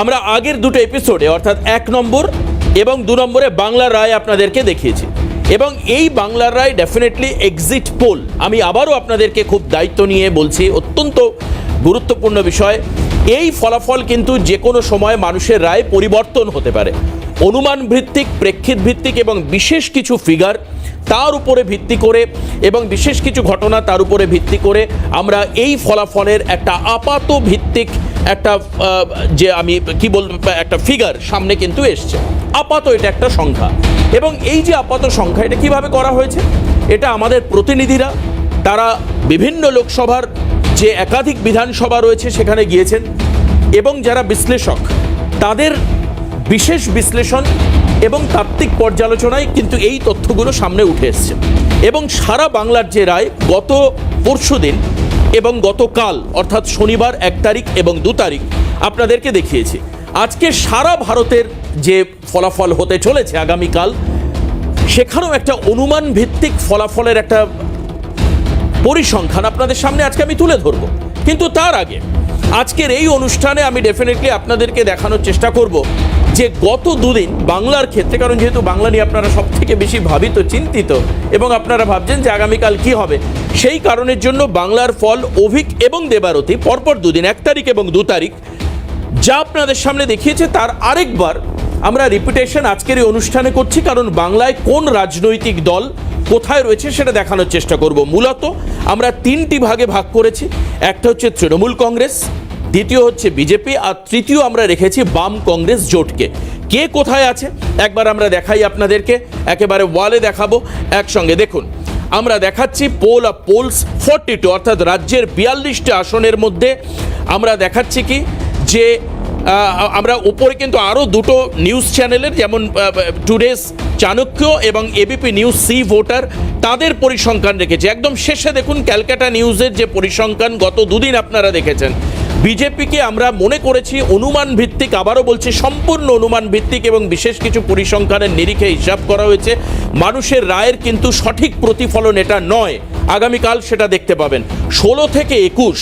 আমরা আগের দুটো এপিসোডে অর্থাৎ এক নম্বর এবং দু নম্বরে বাংলার রায় আপনাদেরকে দেখিয়েছি। এবং এই বাংলার রায় ডেফিনেটলি এক্সিট পোল আমি আবারও আপনাদেরকে খুব দায়িত্ব নিয়ে বলছি, অত্যন্ত গুরুত্বপূর্ণ বিষয়। এই ফলাফল কিন্তু যে কোনো সময় মানুষের রায় পরিবর্তন হতে পারে। অনুমান ভিত্তিক, প্রেক্ষিত ভিত্তিক এবং বিশেষ কিছু ফিগার তার উপরে ভিত্তি করে এবং বিশেষ কিছু ঘটনা তার উপরে ভিত্তি করে আমরা এই ফলাফলের একটা আপাত ভিত্তিক একটা যে আমি কি বলব একটা ফিগার সামনে কিন্তু এসছে। আপাত এটা একটা সংখ্যা। এবং এই যে আপাত সংখ্যা, এটা কীভাবে করা হয়েছে? এটা আমাদের প্রতিনিধিরা, তারা বিভিন্ন লোকসভার যে একাধিক বিধানসভা রয়েছে সেখানে গিয়েছেন এবং যারা বিশ্লেষক, তাদের বিশেষ বিশ্লেষণ এবং তাত্ত্বিক পর্যালোচনায় কিন্তু এই তথ্যগুলো সামনে উঠে এসছে। এবং সারা বাংলার যে রায় গত পরশুদিন এবং গতকাল, অর্থাৎ শনিবার এক তারিখ এবং দু তারিখ, আপনাদেরকে দেখিয়েছি। আজকে সারা ভারতের যে ফলাফল হতে চলেছে আগামীকাল, সেখানেও একটা অনুমান ভিত্তিক ফলাফলের একটা পরিসংখ্যান আপনাদের সামনে আজকে আমি তুলে ধরব। কিন্তু তার আগে, আজকের এই অনুষ্ঠানে আমি ডেফিনেটলি আপনাদেরকে দেখানোর চেষ্টা করব। যে গত দুদিন বাংলার ক্ষেত্রে, কারণ যেহেতু বাংলা নিয়ে আপনারা সব থেকে বেশি ভাবিত, চিন্তিত, এবং আপনারা ভাবছেন যে আগামীকাল কি হবে, সেই কারণের জন্য বাংলার ফল অভিক এবং দেবারতী, পরপর দুদিন, এক তারিখ এবং দু তারিখ, যা আপনাদের সামনে দেখিয়েছে, তার আরেকবার আমরা রিপিটেশন আজকের এই অনুষ্ঠানে করছি, কারণ বাংলায় কোন রাজনৈতিক দল কোথায় রয়েছে সেটা দেখানোর চেষ্টা করব। মূলত আমরা তিনটি ভাগে ভাগ করেছি, একটা হচ্ছে তৃণমূল কংগ্রেস দ্বিতীয় হচ্ছে বিজেপি, আর তৃতীয় আমরা রেখেছি বাম কংগ্রেস জোটকে। কে কোথায় আছে? একবার আমরা দেখাই আপনাদেরকে। একেবারে ওয়ালে দেখাবো একসঙ্গে। দেখুন, আমরা দেখাচ্ছি poll of polls forty two, অর্থাৎ রাজ্যের বিয়াল্লিশটি আসনের মধ্যে আমরা দেখাচ্ছি কি? যে আমরা উপরে কিন্তু আরও দুটো নিউজ চ্যানেলের, যেমন টুডেস চাণক্য এবং এবিপি নিউজ সি ভোটার, তাদের পরিসংখ্যান রেখেছে। একদম শেষে দেখুন ক্যালকাটা নিউজের যে পরিসংখ্যান, গত দুদিন আপনারা দেখেছেন। বিজেপিকে আমরা মনে করেছি অনুমান ভিত্তিক আবারও বলছি সম্পূর্ণ অনুমান ভিত্তিক এবং বিশেষ কিছু পরিসংখ্যানের নিরিখে হিসাব করা হয়েছে। মানুষের রায়ের কিন্তু সঠিক প্রতিফলন এটা নয়। আগামীকাল সেটা দেখতে পাবেন। ষোলো থেকে একুশ,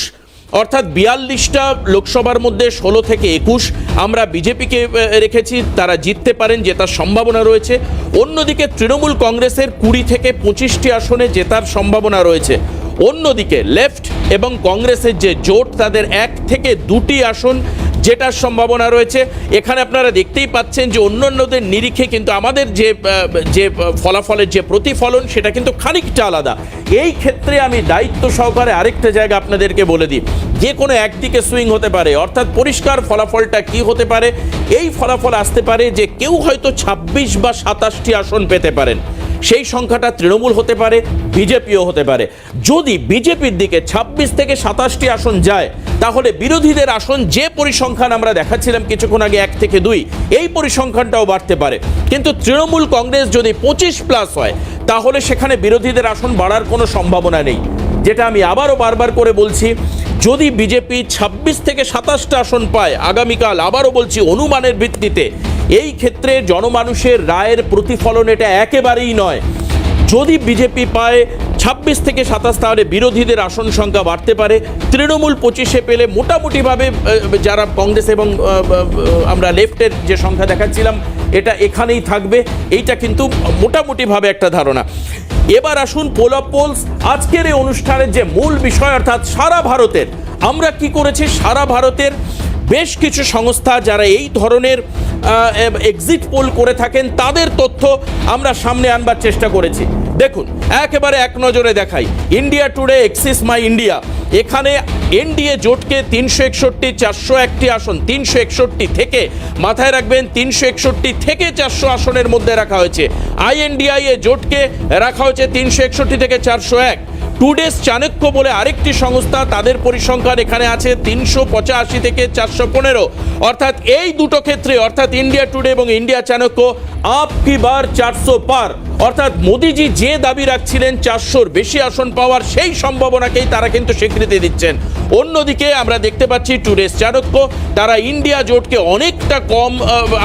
অর্থাৎ বিয়াল্লিশটা লোকসভার মধ্যে ষোলো থেকে একুশ আমরা বিজেপিকে রেখেছি, তারা জিততে পারেন জেতার সম্ভাবনা রয়েছে। অন্যদিকে তৃণমূল কংগ্রেসের কুড়ি থেকে পঁচিশটি আসনে জেতার সম্ভাবনা রয়েছে। অন্যদিকে লেফট এবং কংগ্রেসের যে জোট, তাদের এক থেকে দুটি আসন যেটার সম্ভাবনা রয়েছে। এখানে আপনারা দেখতেই পাচ্ছেন যে অন্য অন্যদের নিরিখে কিন্তু আমাদের যে যে ফলাফলের যে প্রতিফলন, সেটা কিন্তু খানিকটা আলাদা। এই ক্ষেত্রে আমি দায়িত্ব সহকারে আরেকটা জায়গা আপনাদেরকে বলে দিই। যে কোনো একদিকে সুইং হতে পারে, অর্থাৎ পরিষ্কার ফলাফলটা কি হতে পারে, এই ফলাফল আসতে পারে যে কেউ হয়তো ছাব্বিশ বা সাতাশটি আসন পেতে পারেন। সেই সংখ্যাটা তৃণমূল হতে পারে, বিজেপিও হতে পারে। যদি বিজেপির দিকে ২৬ থেকে সাতাশটি আসন যায়, তাহলে বিরোধীদের আসন যে পরিসংখ্যান আমরা দেখাচ্ছিলাম কিছুক্ষণ আগে, এক থেকে দুই, এই পরিসংখ্যানটাও বাড়তে পারে। কিন্তু তৃণমূল কংগ্রেস যদি পঁচিশ প্লাস হয়, তাহলে সেখানে বিরোধীদের আসন বাড়ার কোনো সম্ভাবনা নেই। যেটা আমি আবারও বারবার করে বলছি যদি বিজেপি ২৬ থেকে সাতাশটা আসন পায়, আগামীকাল আবারও বলছি অনুমানের ভিত্তিতে। এই ক্ষেত্রে জনমানুষের রায়ের প্রতিফলন এটা একেবারেই নয়। যদি বিজেপি পায় ছাব্বিশ থেকে সাতাশ তাহলে বিরোধীদের আসন সংখ্যা বাড়তে পারে। তৃণমূল পঁচিশে পেলে মোটামুটিভাবে যারা কংগ্রেস এবং আমরা লেফটের যে সংখ্যা দেখাচ্ছিলাম, এটা এখানেই থাকবে। এইটা কিন্তু মোটামুটিভাবে একটা ধারণা। এবার আসুন পোল অফ পোলস আজকের এই অনুষ্ঠানের যে মূল বিষয়, অর্থাৎ সারা ভারতের, আমরা কি করেছি? সারা ভারতের বেশ কিছু সংস্থা যারা এই ধরনের এক্সিট পোল করে থাকেন, তাদের তথ্য আমরা সামনে আনবার চেষ্টা করেছি। দেখুন, একেবারে এক নজরে দেখাই। India Today Axis My India এখানে এনডিএ জোটকে তিনশো একষট্টি, চারশো একটি আসন, তিনশো একষট্টি থেকে মাথায় রাখবেন, তিনশো একষট্টি থেকে চারশো আসনের মধ্যে রাখা হয়েছে। আইএনডিআই এ জোটকে রাখা হয়েছে তিনশো একষট্টি থেকে চারশো এক। টুডেস চাণক্য বলে আরেকটি সংস্থা, তাদের পরিসংখ্যান এখানে আছে, তিনশো পঁচাশি থেকে চারশো পনেরো। অর্থাৎ এই দুটো ক্ষেত্রে, অর্থাৎ ইন্ডিয়া টুডে এবং ইন্ডিয়া চাণক্য, আপ কি বার চারশো পার? অর্থাৎ মোদিজি যে দাবি রাখছিলেন চারশোর বেশি আসন পাওয়ার সেই সম্ভাবনাকেই তারা কিন্তু স্বীকৃতি দিচ্ছেন। অন্যদিকে আমরা দেখতে পাচ্ছি টুরেস চাণক্য, তারা ইন্ডিয়া জোটকে অনেকটা কম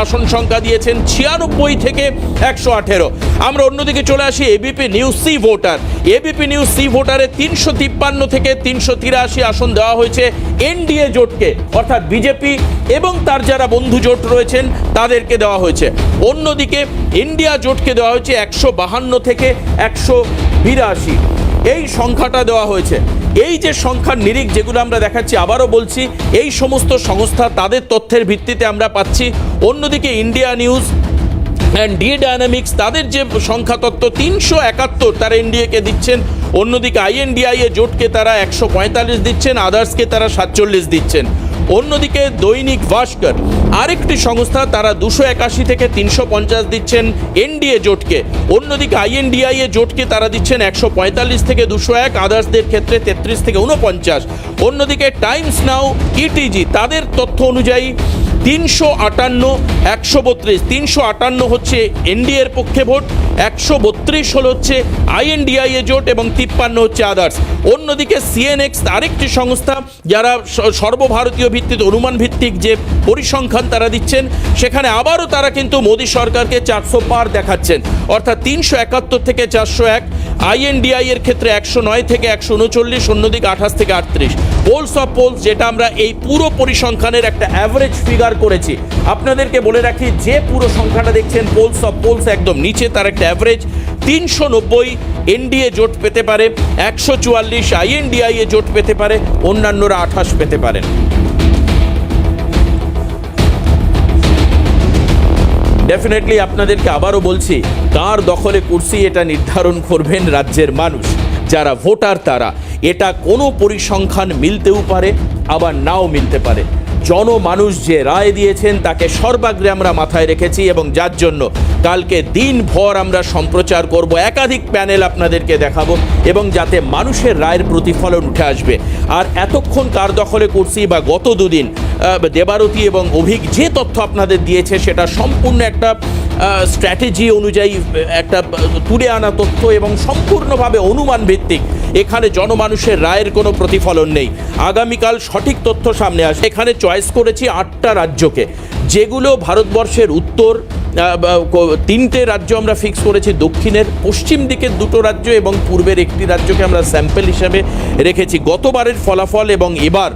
আসন সংখ্যা দিয়েছেন, ছিয়ানব্বই থেকে একশো আঠেরো। আমরা অন্যদিকে চলে আসি ABP News C Voter. ABP News C ভোটারে তিনশো তিপ্পান্ন থেকে তিনশো তিরাশি আসন দেওয়া হয়েছে এনডিএ জোটকে। অর্থাৎ বিজেপি এবং তার যারা বন্ধু জোট রয়েছেন, তাদেরকে দেওয়া হয়েছে। অন্যদিকে ইন্ডিয়া জোটকে দেওয়া হয়েছে একশো বাহান্ন থেকে একশো বিরাশি। এই সংখ্যাটা দেওয়া হয়েছে। এই যে সংখ্যার নিরিখ যেগুলো আমরা দেখাচ্ছি, আবারও বলছি, এই সমস্ত সংস্থা তাদের তথ্যের ভিত্তিতে আমরা পাচ্ছি। অন্যদিকে India News and D Dynamics তাদের যে সংখ্যা তত্ত্ব, তিনশো একাত্তর তারা এনডিএকে দিচ্ছেন। অন্যদিকে আইএনডিআই এ জোটকে তারা একশো পঁয়তাল্লিশ দিচ্ছেন আদার্সকে তারা সাতচল্লিশ দিচ্ছেন। অন্যদিকে দৈনিক ভাস্কর, আরেকটি সংস্থা তারা দুশো একাশি থেকে তিনশো পঞ্চাশ দিচ্ছেন এনডিএ জোটকে। অন্যদিকে আইএনডিআই এ জোটকে তারা দিচ্ছেন একশো পঁয়তাল্লিশ থেকে দুশো এক, আদার্সদের ক্ষেত্রে তেত্রিশ থেকে উনপঞ্চাশ অন্যদিকে টাইমস নাও, ইটিজি, তাদের তথ্য অনুযায়ী তিনশো আটান্ন, একশো বত্রিশ। তিনশো আটান্ন হচ্ছে এনডিএর পক্ষে ভোট, একশো বত্রিশ হল হচ্ছে আইএনডিআই এ জোট এবং তিপ্পান্ন হচ্ছে আদার্স। অন্যদিকে সিএনএক্স আরেকটি সংস্থা যারা সর্বভারতীয় ভিত্তিতে অনুমান ভিত্তিক যে পরিসংখ্যান তারা দিচ্ছেন, সেখানে আবারও তারা কিন্তু মোদী সরকারকে চারশো পার দেখাচ্ছেন। অর্থাৎ তিনশো একাত্তর থেকে চারশো এক আইএনডিআই এর ক্ষেত্রে একশো নয় থেকে একশো উনচল্লিশ, অন্যদিকে আঠাশ থেকে আটত্রিশ। পোলস অফ পোলস, যেটা আমরা এই পুরো পরিসংখ্যানের একটা অ্যাভারেজ ফিগার করেছি। আপনাদেরকে বলে রাখি, যে পুরো সংখ্যাটা দেখছেন পোলস অফ পোলস একদম নিচে, তার একটা অ্যাভারেজ তিনশো নব্বই এনডিএ জোট পেতে পারে, একশো চুয়াল্লিশ আইএনডিআই এ জোট পেতে পারে, অন্যান্যরা আঠাশ পেতে পারেন। ডেফিনেটলি আপনাদেরকে আবারও বলছি কার দখলে কুর্সি এটা নির্ধারণ করবেন রাজ্যের মানুষ, যারা ভোটার তারা। এটা কোনো পরিসংখ্যান মিলতেও পারে, আবার নাও মিলতে পারে। জনমানুষ যে রায় দিয়েছেন, তাকে সর্বাগ্রে আমরা মাথায় রেখেছি এবং যার জন্য কালকে দিনভর আমরা সম্প্রচার করব, একাধিক প্যানেল আপনাদেরকে দেখাবো এবং যাতে মানুষের রায়ের প্রতিফলন উঠে আসবে। আর এতক্ষণ কার দখলে করছি বা গত দুদিন দেবারতী এবং অভিক যে তথ্য আপনাদের দিয়েছে সেটা সম্পূর্ণ একটা স্ট্র্যাটেজি অনুযায়ী একটা তুলে আনা তথ্য এবং সম্পূর্ণভাবে অনুমান ভিত্তিক। এখানে জনমানুষের রায়ের কোনো প্রতিফলন নেই। আগামীকাল সঠিক তথ্য সামনে আসে এখানে চয়েস করেছি আটটা রাজ্যকে। যেগুলো ভারতবর্ষের উত্তর তিনটে রাজ্য আমরা ফিক্স করেছি, দক্ষিণের, পশ্চিম দিকের দুটো রাজ্য এবং পূর্বের একটি রাজ্যকে আমরা স্যাম্পেল হিসাবে রেখেছি। গতবারের ফলাফল এবং এবার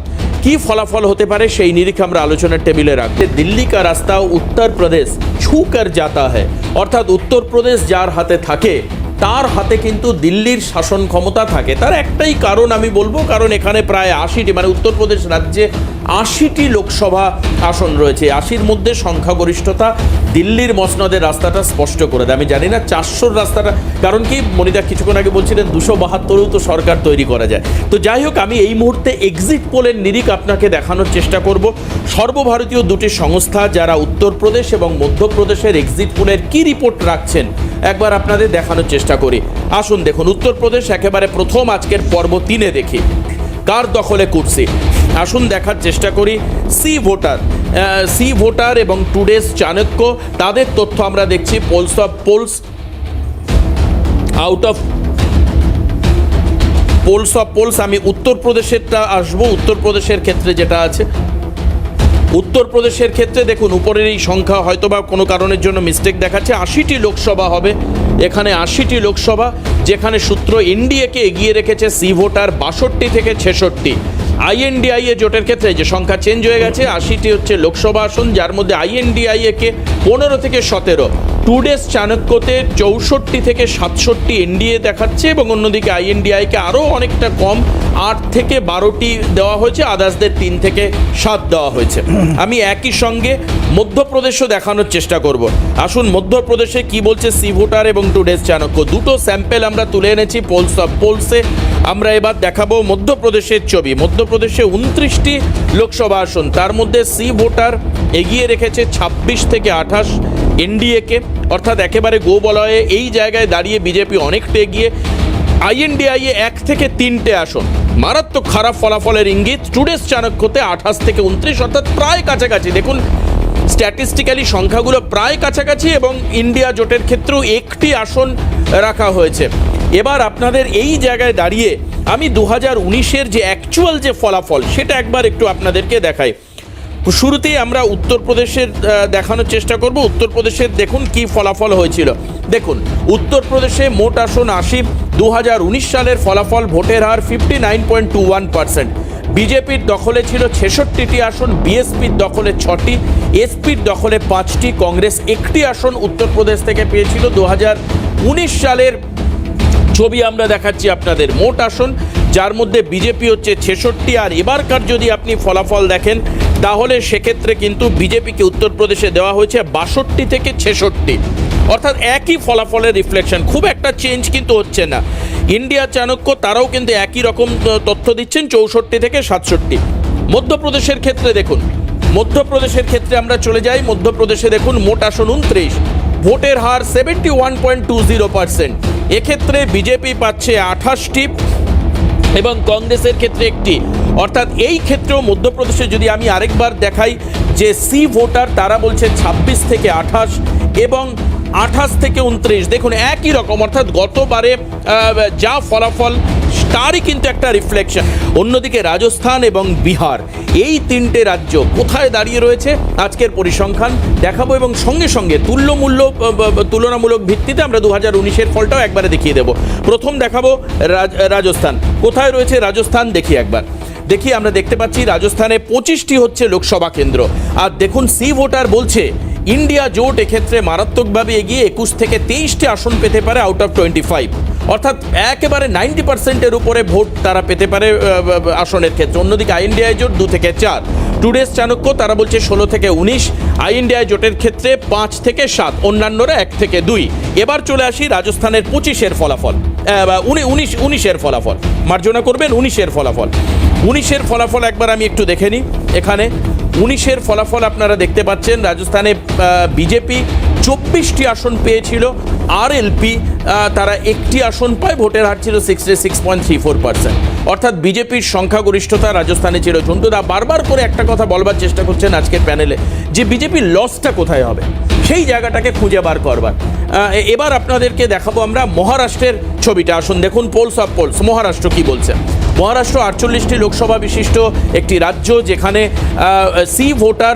কি ফলাফল হতে পারে সেই নিরিখে আমরা আলোচনার টেবিলে রাখতে। দিল্লি কা রাস্তা উত্তরপ্রদেশ ছু কর যাতা হ্যাঁ অর্থাৎ উত্তরপ্রদেশ যার হাতে থাকে তার হাতে কিন্তু দিল্লির শাসন ক্ষমতা থাকে। তার একটাই কারণ আমি বলব, কারণ এখানে প্রায় আশিটি মানে উত্তরপ্রদেশ রাজ্যে আশিটি লোকসভা আসন রয়েছে। আশির মধ্যে সংখ্যাগরিষ্ঠতা দিল্লির মসনদের রাস্তাটা স্পষ্ট করে দেয়। আমি জানি না চারশোর রাস্তাটা, কারণ কি মনিদা কিছুক্ষণ আগে বলছিলেন দুশো বাহাত্তরেও তো সরকার তৈরি করা যায়। তো যাই হোক, আমি এই মুহূর্তে এক্সিট পোলের নিরিখ আপনাকে দেখানোর চেষ্টা করব। সর্বভারতীয় দুটি সংস্থা, যারা উত্তরপ্রদেশ এবং মধ্যপ্রদেশের এক্সিট পোলের কি রিপোর্ট রাখছেন, একবার আপনাদের দেখানোর চেষ্টা করি। আসুন দেখুন, উত্তরপ্রদেশ একেবারে প্রথম আজকের পর্ব তিনে দেখি। কার দখলে কুর্সি? আসুন দেখার চেষ্টা করি। সি ভোটার সি ভোটার এবং টুডেস চাণক্য, তাদের তথ্য আমরা দেখছি polls of polls out of polls of polls আমি উত্তরপ্রদেশেরটা আসব। উত্তরপ্রদেশের ক্ষেত্রে যেটা আছে, উত্তরপ্রদেশের ক্ষেত্রে দেখুন, উপরের এই সংখ্যা হয়তোবা কোনো কারণের জন্য মিস্টেক দেখাচ্ছে। আশিটি লোকসভা হবে। এখানে আশিটি লোকসভা, যেখানে সূত্র এনডিএকে এগিয়ে রেখেছে সি ভোটার বাষট্টি থেকে ছেষট্টি। আইএনডিআই এ জোটের ক্ষেত্রে যে সংখ্যা চেঞ্জ হয়ে গেছে, আশিটি হচ্ছে লোকসভা আসন, যার মধ্যে আইএনডিআই কে পনেরো থেকে সতেরো। টু ডেজ চাণক্যতে চৌষট্টি থেকে সাতষট্টি এনডিএ দেখাচ্ছে এবং অন্যদিকে আইএনডিআইকে আরও অনেকটা কম, আট থেকে বারোটি দেওয়া হয়েছে আদার্সদের তিন থেকে সাত দেওয়া হয়েছে। আমি একই সঙ্গে মধ্যপ্রদেশও দেখানোর চেষ্টা করব। আসুন, মধ্যপ্রদেশে কি বলছে সি ভোটার এবং টুডেস চাণক্য দুটো স্যাম্পেল আমরা তুলে এনেছি পোলস অফ পোলসে আমরা এবার দেখাবো মধ্যপ্রদেশের ছবি। মধ্যপ্রদেশে উনত্রিশটি লোকসভা আসন, তার মধ্যে সি ভোটার এগিয়ে রেখেছে ছাব্বিশ থেকে আঠাশ এনডিএকে অর্থাৎ একেবারে গো বলয়ে এই জায়গায় দাঁড়িয়ে বিজেপি অনেকটা এগিয়ে। আইএনডিআইএ এক থেকে তিনটে আসন। মারাত্মক খারাপ ফলাফলের ইঙ্গিত টুডেস চাণক্যতে আঠাশ থেকে উনত্রিশ, অর্থাৎ প্রায় কাছাকাছি। দেখুন স্ট্যাটিস্টিক্যালি সংখ্যাগুলো প্রায় কাছাকাছি এবং ইন্ডিয়া জোটের ক্ষেত্রেও একটি আসন রাখা হয়েছে। এবার আপনাদের এই জায়গায় দাঁড়িয়ে আমি দু হাজার উনিশের যে অ্যাকচুয়াল যে ফলাফল, সেটা একবার একটু আপনাদেরকে দেখাই। শুরুতেই আমরা উত্তরপ্রদেশের দেখানোর চেষ্টা করব। উত্তরপ্রদেশের দেখুন কি ফলাফল হয়েছিল। দেখুন, উত্তরপ্রদেশে মোট আসন আশি দু সালের ফলাফল ভোটের হার fifty nine point two one percent বিজেপির দখলে ছিল ছেষট্টিটি আসন, বিএসপির দখলে ছটি, এসপির দখলে পাঁচটি, কংগ্রেস একটি আসন উত্তরপ্রদেশ থেকে পেয়েছিল। দু হাজার উনিশ সালের ছবি আমরা দেখাচ্ছি আপনাদের। মোট আসন, যার মধ্যে বিজেপি হচ্ছে ছেষট্টি, আর এবারকার যদি আপনি ফলাফল দেখেন তাহলে সেক্ষেত্রে কিন্তু বিজেপিকে উত্তরপ্রদেশে দেওয়া হয়েছে বাষট্টি থেকে ছেষট্টি। অর্থাৎ একই ফলাফলের রিফ্লেকশন খুব একটা চেঞ্জ কিন্তু হচ্ছে না। ইন্ডিয়া চাণক্য তারাও কিন্তু একই রকম তথ্য দিচ্ছেন, চৌষট্টি থেকে সাতষট্টি। মধ্যপ্রদেশের ক্ষেত্রে দেখুন, মধ্যপ্রদেশের ক্ষেত্রে আমরা চলে যাই। মধ্যপ্রদেশে দেখুন, মোট আসন উনত্রিশ। ভোটের হার seventy one point two zero percent এক্ষেত্রে বিজেপি পাচ্ছে আঠাশটি এবং কংগ্রেসের ক্ষেত্রে একটি। অর্থাৎ এই ক্ষেত্রেও মধ্যপ্রদেশে যদি আমি আরেকবার দেখাই যে সি ভোটার, তারা বলছে ছাব্বিশ থেকে আঠাশ এবং আঠাশ থেকে উনত্রিশ দেখুন, একই রকম। অর্থাৎ গতবারে যা ফলাফল তারই কিন্তু একটা রিফ্লেকশন অন্যদিকে রাজস্থান এবং বিহার, এই তিনটে রাজ্য কোথায় দাঁড়িয়ে রয়েছে? আজকের পরিসংখ্যান দেখাবো এবং সঙ্গে সঙ্গে তুল্যমূল্য তুলনামূলক ভিত্তিতে আমরা দু হাজার উনিশের ফলটাও একবারে দেখিয়ে দেবো। প্রথম দেখাবো রাজ- রাজস্থান। কোথায় রয়েছে রাজস্থান? দেখি একবার। দেখি আমরা দেখতে পাচ্ছি রাজস্থানে পঁচিশটি হচ্ছে লোকসভা কেন্দ্র। আর দেখুন, সি ভোটার বলছে ইন্ডিয়া জোট এক্ষেত্রে মারাত্মকভাবে এগিয়ে একুশ থেকে তেইশটি আসন পেতে পারে আউট অফ টোয়েন্টি ফাইভ অর্থাৎ একেবারে নাইনটি পার্সেন্টের উপরে ভোট তারা পেতে পারে আসনের ক্ষেত্রে। অন্যদিকে আই ইন্ডিয়া জোট দু থেকে চার। টুডেস চাণক্য, তারা বলছে ষোলো থেকে উনিশ। আই ইন্ডিয়া জোটের ক্ষেত্রে পাঁচ থেকে সাত, অন্যান্যরা এক থেকে দুই। এবার চলে আসি রাজস্থানের পঁচিশের ফলাফল। উনি- উনিশ উনিশের ফলাফল। মার্জনা করবেন উনিশের ফলাফল। উনিশের ফলাফল একবার আমি একটু দেখে নিই। এখানে উনিশের ফলাফল আপনারা দেখতে পাচ্ছেন। রাজস্থানে বিজেপি চব্বিশটি আসন পেয়েছিল আর এলপি তারা একটি আসন পায়, ভোটের হার ছিল sixty six point three four percent অর্থাৎ বিজেপির সংখ্যাগরিষ্ঠতা রাজস্থানে ছিল ঝন্টুদা বারবার করে একটা কথা বলবার চেষ্টা করছেন আজকের প্যানেলে, যে বিজেপির লসটা কোথায় হবে? সেই জায়গাটাকে খুঁজে বার করবার। এবার আপনাদেরকে দেখাবো আমরা মহারাষ্ট্রের ছবিটা। আসুন দেখুন পোলস অফ পোলস মহারাষ্ট্র কি বলছে। মহারাষ্ট্র আটচল্লিশটি লোকসভা বিশিষ্ট একটি রাজ্য যেখানে সি ভোটার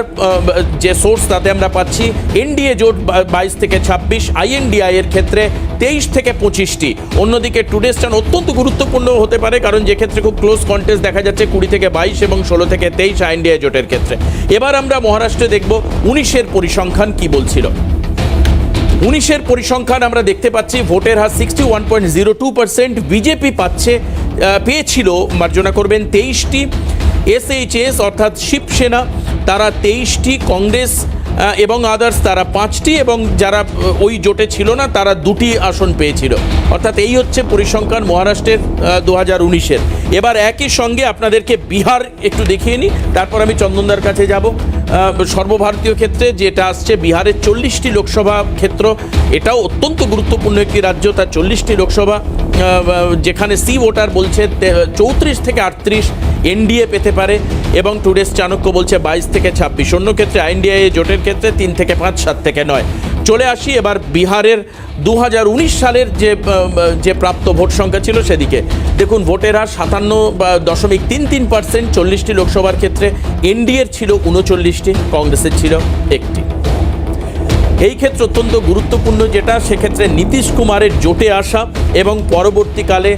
যে সোর্স তাতে আমরা পাচ্ছি, এনডিএ জোট বাইশ থেকে ছাব্বিশ, আইএনডিআই এর ক্ষেত্রে তেইশ থেকে পঁচিশটি। অন্যদিকে টুডেস্টান অত্যন্ত গুরুত্বপূর্ণ হতে পারে, কারণ যে ক্ষেত্রে খুব ক্লোজ কন্টেস্ট দেখা যাচ্ছে কুড়ি থেকে বাইশ এবং ষোলো থেকে তেইশ আইএনডিআই জোটের ক্ষেত্রে। এবার আমরা মহারাষ্ট্রে দেখব উনিশের পরিসংখ্যান কি বলছিল। উনিশের পরিসংখ্যান আমরা দেখতে পাচ্ছি, ভোটের হার sixty one point zero two percent BJP পাচ্ছে পেয়েছিল, মার্জনা করবেন তেইশটি, এসএইচএস অর্থাৎ শিবসেনা, তারা তেইশটি, কংগ্রেস এবং আদার্স তারা পাঁচটি, এবং যারা ওই জোটে ছিল না, তারা দুটি আসন পেয়েছিল। অর্থাৎ এই হচ্ছে পরিসংখ্যান মহারাষ্ট্রের দু হাজার উনিশের। এবার একই সঙ্গে আপনাদেরকে বিহার একটু দেখিয়ে নিই, তারপর আমি চন্দনদার কাছে যাব। সর্বভারতীয় ক্ষেত্রে যেটা আসছে, বিহারের চল্লিশটি লোকসভা ক্ষেত্র, এটাও অত্যন্ত গুরুত্বপূর্ণ একটি রাজ্য, তার চল্লিশটি লোকসভা যেখানে সি ভোটার বলছে চৌত্রিশ থেকে আটত্রিশ এনডিএ পেতে পারে, এবং টুডেস চাণক্য বলছে বাইশ থেকে ছাব্বিশ। অন্য ক্ষেত্রে আইএনডিআই জোটের ক্ষেত্রে তিন থেকে পাঁচ, সাত থেকে নয়। চলে আসি। এবার বিহারের দু হাজার উনিশ সালের যে যে প্রাপ্ত ভোট সংখ্যা ছিল সেদিকে। দেখুন, ভোটের হার সাতান্ন দশমিক তিন তিন পার্সেন্ট চল্লিশটি লোকসভার ক্ষেত্রে এনডিএর ছিল উনচল্লিশটি, কংগ্রেসের ছিল একটি। এই ক্ষেত্রে অত্যন্ত গুরুত্বপূর্ণ যেটা, সেক্ষেত্রে নীতিশ কুমারের জোটে আসা এবং পরবর্তীকালে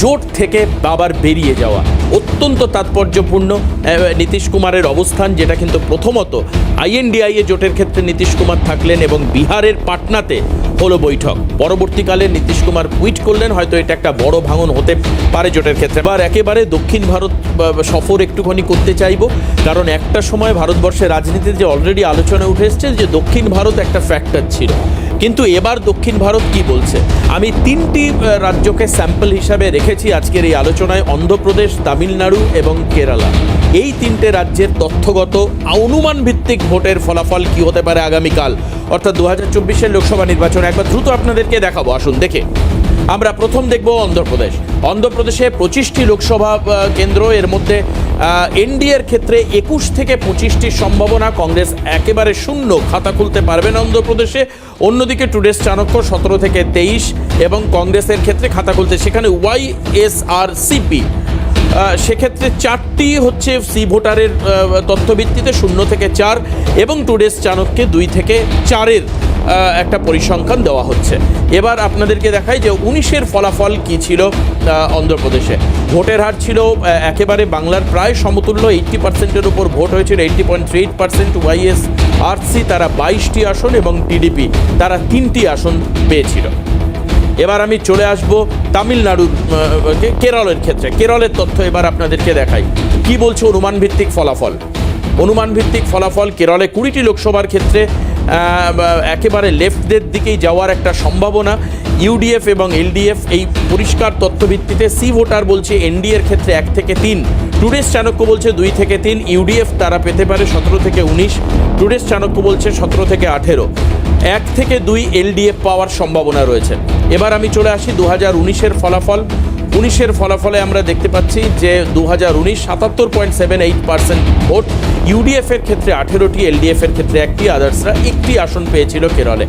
জোট থেকে বাবার বেরিয়ে যাওয়া। অত্যন্ত তাৎপর্যপূর্ণ। নীতিশ কুমারের অবস্থান, যেটা কিন্তু প্রথমত আইএনডিআই এ জোটের ক্ষেত্রে নীতিশ কুমার থাকলেন এবং বিহারের পাটনাতে হলো বৈঠক। পরবর্তীকালে নীতিশ কুমার টুইট করলেন, হয়তো এটা একটা বড় ভাঙন হতে পারে জোটের ক্ষেত্রে। এবার একেবারে দক্ষিণ ভারত সফর একটুখানি করতে চাইব, কারণ একটা সময় ভারতবর্ষের রাজনীতিতে যে অলরেডি আলোচনা উঠে এসছে যে দক্ষিণ ভারত একটা ফ্যাক্টর ছিল। কিন্তু এবার দক্ষিণ ভারত কি বলছে? আমি তিনটি রাজ্যকে স্যাম্পল হিসাবে রেখেছি আজকের এই আলোচনায়। অন্ধ্রপ্রদেশ তামিলনাড়ু এবং কেরালা। এই তিনটে রাজ্যের তথ্যগত অনুমান ভিত্তিক ভোটের ফলাফল কি হতে পারে আগামীকাল? অর্থাৎ দু হাজার চব্বিশের লোকসভা নির্বাচন একবার দ্রুত আপনাদেরকে দেখাবো। আসুন দেখে। আমরা প্রথম দেখব অন্ধ্রপ্রদেশ। অন্ধ্রপ্রদেশে পঁচিশটি লোকসভা কেন্দ্র, এর মধ্যে এনডিএর ক্ষেত্রে একুশ থেকে পঁচিশটির সম্ভাবনা, কংগ্রেস একেবারে শূন্য খাতা খুলতে পারবে না অন্ধ্রপ্রদেশে। অন্যদিকে টুডেস চাণক্য সতেরো থেকে তেইশ এবং কংগ্রেসের ক্ষেত্রে খাতা খুলতে সেখানে ওয়াই এস আর সিপি সেক্ষেত্রে চারটি হচ্ছে সি ভোটারের তথ্যভিত্তিতে শূন্য থেকে চার এবং টুডেস চাণক্যে দুই থেকে চারের একটা পরিসংখ্যান দেওয়া হচ্ছে। এবার আপনাদেরকে দেখাই যে উনিশের ফলাফল কি ছিল অন্ধ্রপ্রদেশে। ভোটের হার ছিল একেবারে বাংলার প্রায় সমতুল্য, এইট্টি পার্সেন্টের উপর ভোট হয়েছিল, eighty point three eight percent YS RC তারা বাইশটি আসন এবং টিডিপি তারা তিনটি আসন পেয়েছিল। এবার আমি চলে আসব তামিলনাড়ুর কেরলের ক্ষেত্রে। কেরলের তথ্য এবার আপনাদেরকে দেখাই। কি বলছে অনুমান ভিত্তিক ফলাফল? অনুমান ভিত্তিক ফলাফল, কেরলে কুড়িটি লোকসভার ক্ষেত্রে একেবারে লেফটদের দিকেই যাওয়ার একটা সম্ভাবনা। ইউডিএফ এবং এলডিএফ এই পরিষ্কার তথ্য ভিত্তিতে সি ভোটার বলছে এনডিএর ক্ষেত্রে এক থেকে তিন। টুডেস চাণক্য বলছে দুই থেকে তিন। ইউডিএফ তারা পেতে পারে সতেরো থেকে উনিশ। টুডেস চাণক্য বলছে সতেরো থেকে আঠেরো। এক থেকে দুই এলডিএফ পাওয়ার সম্ভাবনা রয়েছে। এবার আমি চলে আসি দু হাজার উনিশের ফলাফল। উনিশের ফলাফলে আমরা দেখতে পাচ্ছি যে দু হাজার উনিশ সাতাত্তর point seven eight percent vote. UDF এর ক্ষেত্রে আঠেরোটি, এলডিএফ এর ক্ষেত্রে একটি, আদার্সরা একটি আসন পেয়েছিল কেরলে।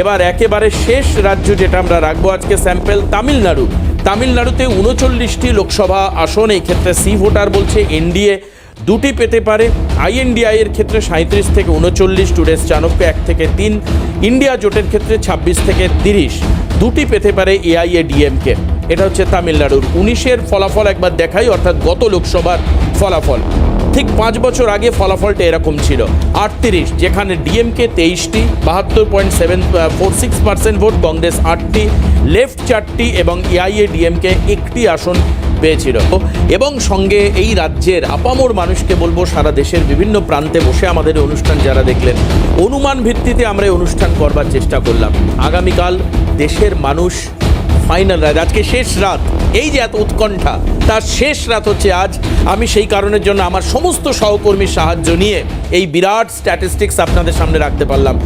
এবার একেবারে শেষ রাজ্য যেটা আমরা রাখব আজকে স্যাম্পেল, তামিলনাড়ু। তামিলনাড়ুতে উনচল্লিশটি লোকসভা আসন, এই ক্ষেত্রে সি ভোটার বলছে এনডিএ। দুটি পেতে পারে। আইএনডিআই এর ক্ষেত্রে সাঁত্রিশ থেকে উনচল্লিশ, টুডেস চাণক্য এক থেকে তিন, ইন্ডিয়া জোটের ক্ষেত্রে ছাব্বিশ থেকে তিরিশ। দুটি পেতে পারে এআইএ ডিএমকে। এটা হচ্ছে তামিলনাড়ুর। উনিশের ফলাফল একবার দেখাই, অর্থাৎ গত লোকসভার ফলাফল। ঠিক পাঁচ বছর আগে ফলাফলটা এরকম ছিল। আটত্রিশ, যেখানে ডিএমকে তেইশটি, বাহাত্তর point seven four six percent vote, Congress আটটি, লেফট চারটি এবং এআইএ ডিএমকে একটি আসন পেয়েছিল। এবং সঙ্গে এই রাজ্যের আপামর মানুষকে বলব, সারা দেশের বিভিন্ন প্রান্তে বসে আমাদের অনুষ্ঠান যারা দেখলেন, অনুমান ভিত্তিতে আমরা এই অনুষ্ঠান করবার চেষ্টা করলাম। আগামীকাল দেশের মানুষ ফাইনাল রাত, আজকে শেষ রাত, এই যে এত উৎকণ্ঠা, তার শেষ রাত হচ্ছে আজ। আমি সেই কারণের জন্য আমার সমস্ত সহকর্মীর সাহায্য নিয়ে এই বিরাট স্ট্যাটিস্টিক্স আপনাদের সামনে রাখতে পারলাম।